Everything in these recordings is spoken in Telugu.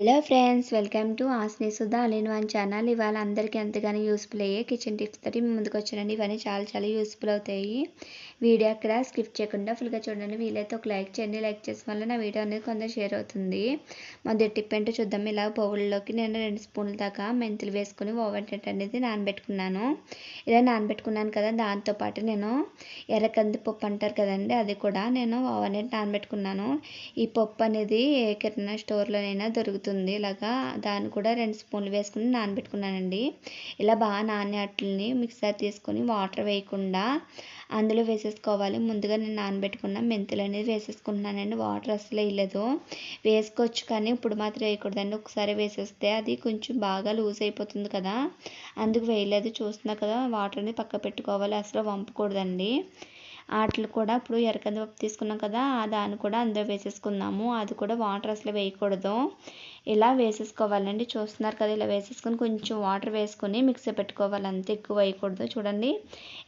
Hello friends welcome to ఆస్ని Sudha all in one channel ఇవాళ అందరికీ ఎంతగానో యూస్ఫుల్ అయ్యే కిచెన్ టిప్స్ తోటి మీ ముందుకు వచ్చానండి. ఇవన్నీ చాలా చాలా యూస్ఫుల్ అవుతాయి. వీడియో అక్కడ స్కిప్ చేయకుండా ఫుల్గా చూడండి. వీలైతే ఒక లైక్ చేయండి. లైక్ చేసిన వల్ల నా వీడియో అనేది కొంత షేర్ అవుతుంది. మొదటి టిప్ ఏంటో చూద్దాం. ఇలా పౌల్లోకి నేను రెండు స్పూన్ల దాకా మెంతులు వేసుకుని ఓవెన్ అనేది నానబెట్టుకున్నాను. ఇలా నానబెట్టుకున్నాను కదా దాంతోపాటు నేను ఎర్రకంది పప్పు అంటారు కదండి అది కూడా నేను ఓవెన్ నానబెట్టుకున్నాను. ఈ పప్పు అనేది ఏ కిరాణా స్టోర్లోనైనా దొరుకుతుంది. అవుతుంది. ఇలాగా దాన్ని కూడా రెండు స్పూన్లు వేసుకుని నానబెట్టుకున్నానండి. ఇలా బాగా నాని మిక్సర్ తీసుకొని వాటర్ వేయకుండా అందులో వేసేసుకోవాలి. ముందుగా నేను నానబెట్టుకున్న మెంతులు అనేది వేసేసుకుంటున్నానండి. వాటర్ అసలు వేయలేదు. వేసుకోవచ్చు కానీ ఇప్పుడు మాత్రం వేయకూడదండి. ఒకసారి వేసేస్తే అది కొంచెం బాగా లూజ్ అయిపోతుంది కదా. అందుకు వేయలేదు. చూస్తున్నా కదా వాటర్ అనేది పక్క పెట్టుకోవాలి. అసలు వంపకూడదండి. వాటిని కూడా ఇప్పుడు ఎర్రకందిపప్పు తీసుకున్నాం కదా దాన్ని కూడా అందులో వేసేసుకుందాము. అది కూడా వాటర్ అసలు వేయకూడదు. ఇలా వేసేసుకోవాలండి. చూస్తున్నారు కదా ఇలా వేసేసుకొని కొంచెం వాటర్ వేసుకొని మిక్సీ పెట్టుకోవాలి. అంత ఎక్కువ వేయకూడదు. చూడండి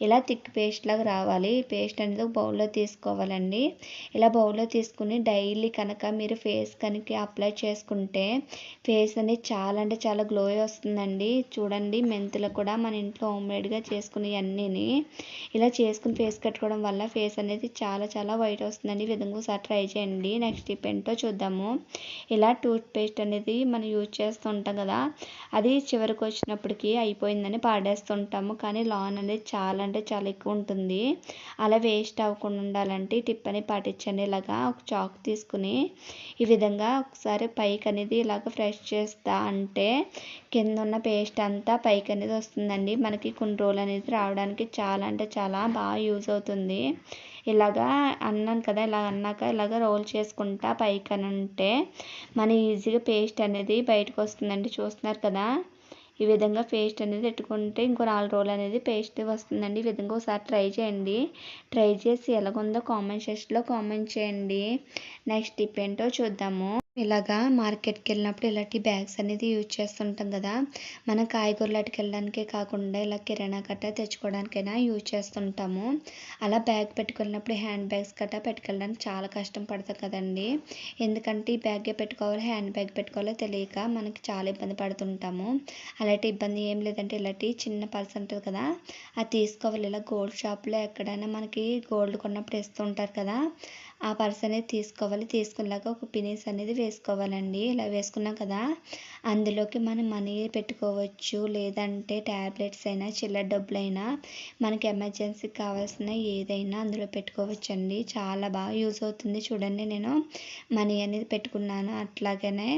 ఇలా థిక్ పేస్ట్ లాగా రావాలి. పేస్ట్ అనేది బౌల్లో తీసుకోవాలండి. ఇలా బౌల్లో తీసుకుని డైలీ కనుక మీరు ఫేస్ కనుక అప్లై చేసుకుంటే ఫేస్ అనేది చాలా అంటే చాలా గ్లో వస్తుందండి. చూడండి మెంతులు కూడా మన ఇంట్లో హోమ్మేడ్గా చేసుకుని అన్నీని ఇలా చేసుకుని ఫేస్ కట్టుకోవడం వల్ల ఫేస్ అనేది చాలా చాలా వైట్ వస్తుందండి. ఈ విధంగా ఒకసారి ట్రై చేయండి. నెక్స్ట్ టిప్ ఏంటో చూద్దాము. ఇలా టూత్ పేస్ట్ అనేది మనం యూజ్ చేస్తుంటాం కదా అది చివరికి వచ్చినప్పటికీ అయిపోయిందని పాడేస్తుంటాము. కానీ లాన్ అనేది చాలా అంటే చాలా ఎక్కువ ఉంటుంది. అలా వేస్ట్ అవ్వకుండా ఉండాలంటే టిప్ అని పాటించండి. ఇలాగా ఒక చాక్ తీసుకుని ఈ విధంగా ఒకసారి పైకి అనేది ఇలాగ ఫ్రెష్ చేస్తా అంటే కింద ఉన్న పేస్ట్ అంతా పైకి అనేది వస్తుందండి. మనకి కొన్ని రోజులు అనేది రావడానికి చాలా అంటే చాలా బాగా యూజ్ అవుతుంది. ఇలాగా అన్నాను కదా ఇలా అన్నాక ఇలాగ రోల్ చేసుకుంటా పైకి అని ఉంటే మన ఈజీగా పేస్ట్ అనేది బయటకు వస్తుందండి చూస్తున్నారు కదా ఈ విధంగా పేస్ట్ అనేది పెట్టుకుంటే ఇంకో నాలుగు రోజులు అనేది పేస్ట్ వస్తుందండి. ఈ విధంగా ఒకసారి ట్రై చేయండి. ట్రై చేసి ఎలాగుందో కామెంట్ సెక్షన్లో కామెంట్ చేయండి. నెక్స్ట్ టిప్ ఏంటో చూద్దాము. ఇలాగా మార్కెట్కి వెళ్ళినప్పుడు ఇలాంటి బ్యాగ్స్ అనేది యూజ్ చేస్తుంటాం కదా! మన కాయగూరలు అటుకు వెళ్ళడానికే కాకుండా ఇలా కిరాణా కట్ట తెచ్చుకోవడానికైనా యూజ్ చేస్తుంటాము. అలా బ్యాగ్ పెట్టుకెళ్ళినప్పుడు హ్యాండ్ బ్యాగ్స్ కట్ట పెట్టుకెళ్ళడానికి చాలా కష్టం పడతాం కదండి! ఎందుకంటే ఈ బ్యాగే పెట్టుకోవాలి హ్యాండ్ బ్యాగ్ పెట్టుకోవాలో తెలియక మనకి చాలా ఇబ్బంది పడుతుంటాము. అలాంటి ఇబ్బంది ఏం లేదంటే ఇలాంటి చిన్న పర్స్ ఉంటుంది కదా! అది తీసుకోవాలి. ఇలా గోల్డ్ షాప్లో ఎక్కడైనా మనకి గోల్డ్ కొన్నప్పుడు ఇస్తుంటారు కదా! ఆ పర్స్ అనేది తీసుకోవాలి. తీసుకున్నాక ఒక పినీస్ అనేది వేసుకోవాలండి. ఇలా వేసుకున్నాం కదా అందులోకి మనం మనీ పెట్టుకోవచ్చు. లేదంటే ట్యాబ్లెట్స్ అయినా చిల్లర డబ్బులైనా మనకి ఎమర్జెన్సీకి కావాల్సిన ఏదైనా అందులో పెట్టుకోవచ్చండి. చాలా బాగా యూజ్ అవుతుంది. చూడండి నేను మనీ అనేది పెట్టుకున్నాను. అట్లాగనే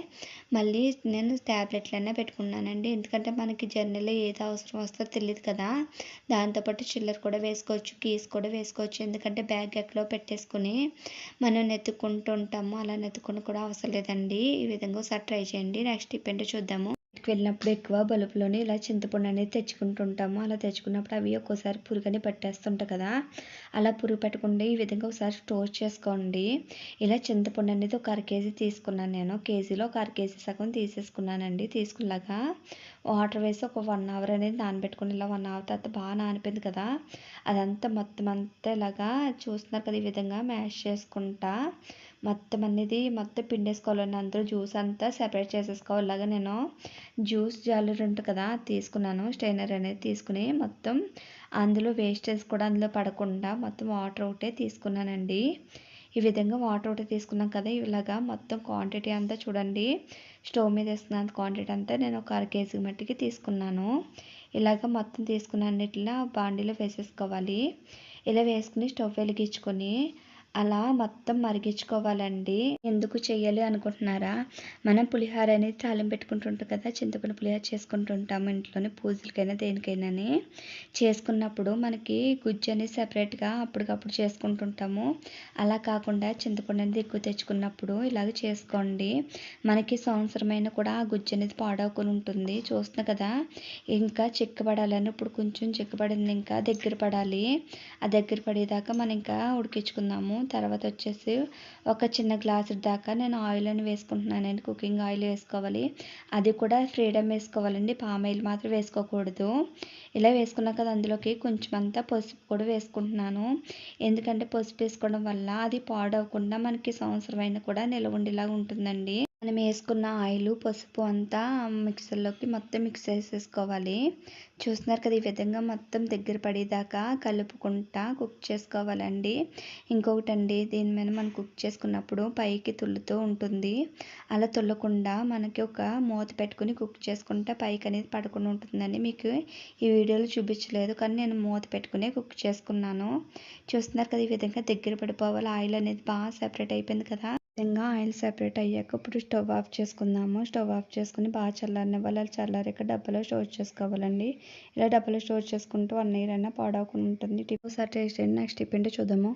మళ్ళీ నేను ట్యాబ్లెట్లైనా పెట్టుకున్నానండి. ఎందుకంటే మనకి జర్నీలో ఏది అవసరం వస్తుందో తెలియదు కదా. దాంతోపాటు చిల్లర కూడా వేసుకోవచ్చు కీస్ కూడా వేసుకోవచ్చు. ఎందుకంటే బ్యాగ్ ఎక్కడో పెట్టేసుకుని మనం ఎత్తుకుంటుంటాము అలా నెత్తుకుని కూడా అవసరం లేదండి. ఈ విధంగా ఒకసారి ట్రై చేయండి. నెక్స్ట్ టిప్ చూద్దాము. బయటకు వెళ్ళినప్పుడు ఎక్కువ బలుపులోనే ఇలా చింతపండు అనేది తెచ్చుకుంటుంటాము. అలా తెచ్చుకున్నప్పుడు అవి ఒక్కోసారి పురుగని పట్టేస్తుంటాయి కదా. అలా పురుగు పెట్టకుండా ఈ విధంగా ఒకసారి స్టోర్ చేసుకోండి. ఇలా చింతపండు అనేది ఒక అర కేజీ తీసుకున్నాను నేను. కేజీలో ఒక అర కేజీ సగం తీసేసుకున్నానండి. తీసుకున్నాగా వాటర్ వేసి ఒక వన్ అవర్ అనేది నానబెట్టుకుని ఇలా వన్ అవర్ తర్వాత బాగా నానిపోయింది కదా. అదంతా మొత్తం అంతా ఇలాగా చూస్తున్నారు కదా ఈ విధంగా మ్యాష్ చేసుకుంటా. మొత్తం అనేది మొత్తం పిండేసుకోవాలండి అందరూ. జ్యూస్ అంతా సెపరేట్ చేసేసుకోవాలి. ఇలాగా నేను జ్యూస్ జాలర్ ఉంటుంది కదా తీసుకున్నాను. స్టైనర్ అనేది తీసుకుని మొత్తం అందులో వేస్టేజ్ కూడా అందులో పడకుండా మొత్తం వాటర్ ఒకటే తీసుకున్నానండి. ఈ విధంగా వాటర్ ఒకటి తీసుకున్నాం కదా ఇలాగా మొత్తం క్వాంటిటీ అంతా చూడండి. స్టవ్ మీద వేస్తున్నంత క్వాంటిటీ అంతా నేను ఒక అర కేజీ మట్టికి తీసుకున్నాను. ఇలాగ మొత్తం తీసుకున్న ఇట్లా బాండీలో వేసేసుకోవాలి. ఇలా వేసుకుని స్టవ్ వెలిగించుకొని అలా మొత్తం మరిగించుకోవాలండి. ఎందుకు చేయాలి అనుకుంటున్నారా? మనం పులిహోర అనేది తాళం పెట్టుకుంటుంటాం కదా చింతపండు పులిహోర చేసుకుంటుంటాము ఇంట్లోనే పూజలకైనా దేనికైనా చేసుకున్నప్పుడు మనకి గుజ్జు అనేది సపరేట్గా అప్పటికప్పుడు చేసుకుంటుంటాము. అలా కాకుండా చింతపండు అనేది ఎక్కువ తెచ్చుకున్నప్పుడు ఇలాగ చేసుకోండి. మనకి సంవత్సరమైన కూడా ఆ గుజ్జు అనేది పాడవకుండా ఉంటుంది. చూస్తున్నా కదా ఇంకా చిక్కబడాలని ఇప్పుడు కొంచెం చిక్కబడింది ఇంకా దగ్గర పడాలి. ఆ దగ్గర పడేదాకా మనం ఇంకా ఉడికించుకుందాము. తర్వాత వచ్చేసి ఒక చిన్న గ్లాసు దాకా నేను ఆయిల్ అని వేసుకుంటున్నానండి కుకింగ్ ఆయిల్ వేసుకోవాలి. అది కూడా ఫ్రీడమ్ వేసుకోవాలండి. పామ్ ఆయిల్ మాత్రం వేసుకోకూడదు. ఇలా వేసుకున్నాక కదా అందులోకి కొంచెం అంతా పసుపు కూడా వేసుకుంటున్నాను. ఎందుకంటే పసుపు వేసుకోవడం వల్ల అది పాడవకుండా మనకి సంవత్సరమైన కూడా నిలవ ఉండేలాగా ఉంటుందండి. మనం వేసుకున్న ఆయిల్ పసుపు అంతా మిక్సర్లోకి మొత్తం మిక్స్ చేసేసుకోవాలి. చూస్తున్నారు కదా ఈ విధంగా మొత్తం దగ్గర పడేదాకా కలుపుకుంటా కుక్ చేసుకోవాలండి. ఇంకొకటి అండి దీని మీద మనం కుక్ చేసుకున్నప్పుడు పైకి తుల్లుతూ ఉంటుంది. అలా తుల్లకుండా మనకి ఒక మూత పెట్టుకుని కుక్ చేసుకుంటా పైకి అనేది పడకుండా ఉంటుందండి. మీకు ఈ వీడియోలో చూపించలేదు కానీ నేను మూత పెట్టుకునే కుక్ చేసుకున్నాను. చూస్తున్నారు కదా ఈ విధంగా దగ్గర పడిపోవాలి ఆయిల్ అనేది బాగా సెపరేట్ అయిపోయింది కదా. విధంగా ఆయిల్ సెపరేట్ అయ్యాక ఇప్పుడు స్టవ్ ఆఫ్ చేసుకుందాము. స్టవ్ ఆఫ్ చేసుకుని బాగా చల్లారనివ్వాలి అలా చల్లారాక డబ్బాలో స్టోర్ చేసుకోవాలండి. ఇలా డబ్బాలో స్టోర్ చేసుకుంటూ వన్ ఇయర్ అయినా పాడవకుండా ఉంటుంది. టిప్ ఒకసారి టేస్ట్ నెక్స్ట్ టిప్ ఏంటో చూద్దాము.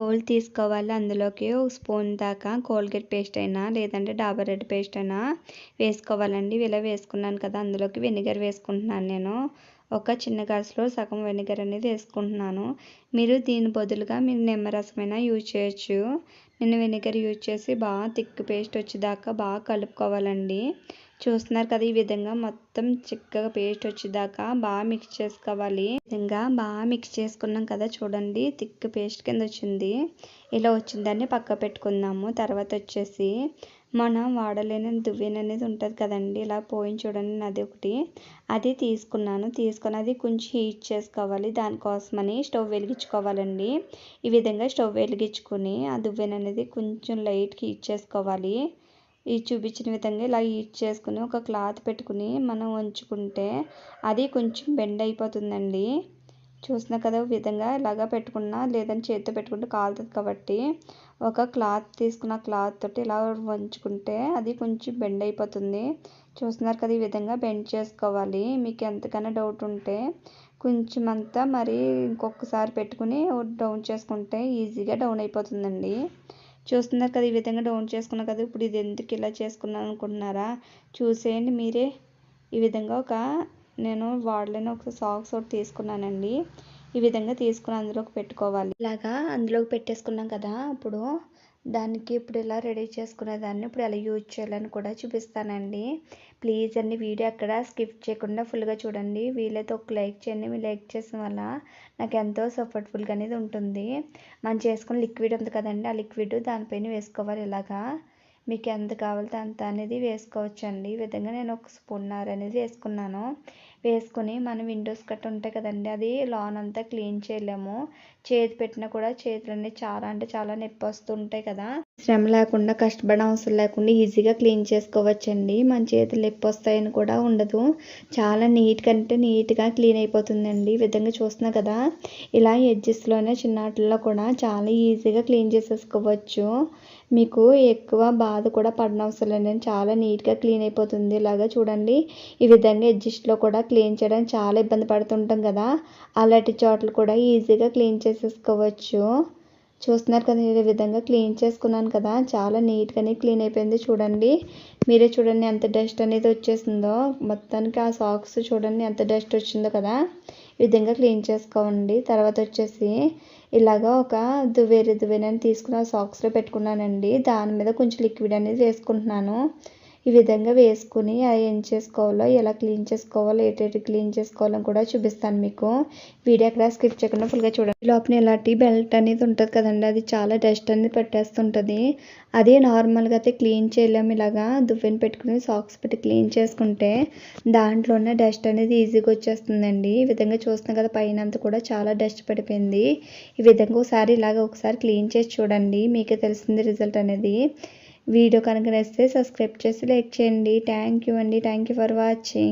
కోల్డ్ తీసుకోవాలి. అందులోకి ఒక స్పూన్ దాకా కోల్గేట్ పేస్ట్ అయినా లేదంటే డాబర్ రెడ్ పేస్ట్ అయినా వేసుకోవాలండి. ఇలా వేసుకున్నాను కదా అందులోకి వెనిగర్ వేసుకుంటున్నాను నేను. ఒక చిన్న గ్లాసులో సగం వెనిగర్ అనేది వేసుకుంటున్నాను. మీరు దీని బదులుగా మీరు నిమ్మరసమైనా యూజ్ చేయొచ్చు. నేను వెనిగర్ యూజ్ చేసి బాగా థిక్ పేస్ట్ వచ్చేదాకా బాగా కలుపుకోవాలండి. చూస్తున్నారు కదా ఈ విధంగా మొత్తం చిక్కగా పేస్ట్ వచ్చేదాకా బాగా మిక్స్ చేసుకోవాలి. విధంగా బాగా మిక్స్ చేసుకున్నాం కదా చూడండి థిక్ పేస్ట్ కింద వచ్చింది. ఇలా వచ్చిందని పక్క పెట్టుకుందాము తర్వాత వచ్చేసి మనం వాడలేని దువ్వెన అనేది ఉంటుంది కదండి. ఇలా పోయింది చూడండి అది ఒకటి. అది తీసుకున్నాను. తీసుకొని అది కొంచెం హీట్ చేసుకోవాలి. దానికోసమని స్టవ్ వెలిగించుకోవాలండి. ఈ విధంగా స్టవ్ వెలిగించుకొని ఆ దువ్వెన అనేది కొంచెం లైట్ హీట్ చేసుకోవాలి. ఈ చూపించిన విధంగా ఇలా హీట్ చేసుకుని ఒక క్లాత్ పెట్టుకుని మనం ఉంచుకుంటే అది కొంచెం బెండ్ అయిపోతుందండి. చూసిన కదా విధంగా ఇలాగా పెట్టుకున్నా లేదని చేతితో పెట్టుకుంటే కాలుతుంది కాబట్టి ఒక క్లాత్ తీసుకున్న క్లాత్ తోటి ఇలా వంచుకుంటే అది కొంచెం బెండ్ అయిపోతుంది. చూస్తున్నారు కదా ఈ విధంగా బెండ్ చేసుకోవాలి. మీకు ఎంతకైనా డౌట్ ఉంటే కొంచెం అంతా మరి ఇంకొకసారి పెట్టుకుని డౌన్ చేసుకుంటే ఈజీగా డౌన్ అయిపోతుందండి. చూస్తున్నారు కదా ఈ విధంగా డౌన్ చేసుకున్నా కదా ఇప్పుడు ఇది ఎందుకు ఇలా చేసుకున్నాను అనుకుంటున్నారా? చూసేయండి మీరే. ఈ విధంగా ఒక నేను వాడలేని ఒక సాక్స్ ఒకటి తీసుకున్నానండి. ఈ విధంగా తీసుకుని అందులోకి పెట్టుకోవాలి. ఇలాగా అందులోకి పెట్టేసుకున్నాం కదా అప్పుడు దానికి ఇప్పుడు ఇలా రెడీ చేసుకునేదాన్ని ఇప్పుడు ఎలా యూజ్ చేయాలని కూడా చూపిస్తానండి. ప్లీజ్ అండి వీడియో అక్కడ స్కిప్ చేయకుండా ఫుల్గా చూడండి. వీలైతే ఒక లైక్ చేయండి. మీ లైక్ చేసిన వల్ల నాకు ఎంతో సపోర్ట్ఫుల్గా అనేది ఉంటుంది. మనం చేసుకున్న లిక్విడ్ ఉంది కదండి ఆ లిక్విడ్ దానిపైన వేసుకోవాలి. ఇలాగా మీకు ఎంత కావాలితే అంత అనేది వేసుకోవచ్చండి. ఈ విధంగా నేను ఒక స్పూన్నర అనేది వేసుకున్నాను. వేసుకొని మన విండోస్ కట్ ఉంటాయి కదండి అది లాన్ అంతా క్లీన్ చేయలేము. చేతి పెట్టినా కూడా చేతులన్నీ చాలా అంటే చాలా నొప్పి వస్తుంటాయి కదా. శ్రమ లేకుండా కష్టపడే అవసరం లేకుండా ఈజీగా క్లీన్ చేసుకోవచ్చండి. మన చేతులు నొప్పి వస్తాయని కూడా ఉండదు. చాలా నీట్గా అంటే నీట్గా క్లీన్ అయిపోతుందండి. ఈ విధంగా చూస్తున్నా కదా. ఇలా ఎడ్జెస్లోనే చిన్నాటిల్లో కూడా చాలా ఈజీగా క్లీన్ చేసేసుకోవచ్చు. మీకు ఎక్కువ బాధ కూడా పడనవసరం లేదండి. చాలా నీట్గా క్లీన్ అయిపోతుంది. ఇలాగా చూడండి. ఈ విధంగా ఎడ్జిస్ట్లో కూడా క్లీన్ చేయడానికి చాలా ఇబ్బంది పడుతుంటాం కదా. అలాంటి చోట్లు కూడా ఈజీగా క్లీన్ చేసేసుకోవచ్చు. చూస్తున్నారు కదా ఈ విధంగా క్లీన్ చేసుకున్నాను కదా. చాలా నీట్గానే క్లీన్ అయిపోయింది చూడండి. మీరే చూడండి ఎంత డస్ట్ అనేది వచ్చేసిందో. మొత్తానికి ఆ సాక్స్ చూడండి ఎంత డస్ట్ వచ్చిందో కదా. ఈ విధంగా క్లీన్ చేసుకోండి. తర్వాత వచ్చేసి ఇలాగా ఒక దువ్వేరు దువ్వెనని తీసుకుని ఆ సాక్స్లో పెట్టుకున్నానండి. దాని మీద కొంచెం లిక్విడ్ అనేది వేసుకుంటున్నాను. ఈ విధంగా వేసుకుని అవి ఏం చేసుకోవాలో ఎలా క్లీన్ చేసుకోవాలో ఎటు క్లీన్ చేసుకోవాలో కూడా చూపిస్తాను మీకు. వీడియో అక్కడ స్కిప్ చేయకుండా ఫుల్గా చూడండి. లోపల ఇలాంటి బెల్ట్ అనేది ఉంటుంది కదండి అది చాలా డస్ట్ అనేది పెట్టేస్తుంటుంది. అది నార్మల్గా అయితే క్లీన్ చేయలేము ఇలాగా. దువ్వెని పెట్టుకుని సాక్స్ పెట్టి క్లీన్ చేసుకుంటే దాంట్లోనే డస్ట్ అనేది ఈజీగా వచ్చేస్తుందండి. ఈ విధంగా చూస్తున్నాం కదా పైన అంతా కూడా చాలా డస్ట్ పడిపోయింది. ఈ విధంగా ఒకసారి ఇలాగ ఒకసారి క్లీన్ చేసి చూడండి మీకే తెలిసింది రిజల్ట్ అనేది. వీడియో కనుక నచ్చితే సబ్స్క్రైబ్ చేసి లైక్ చేయండి. థ్యాంక్ యూ అండి. Thank you for watching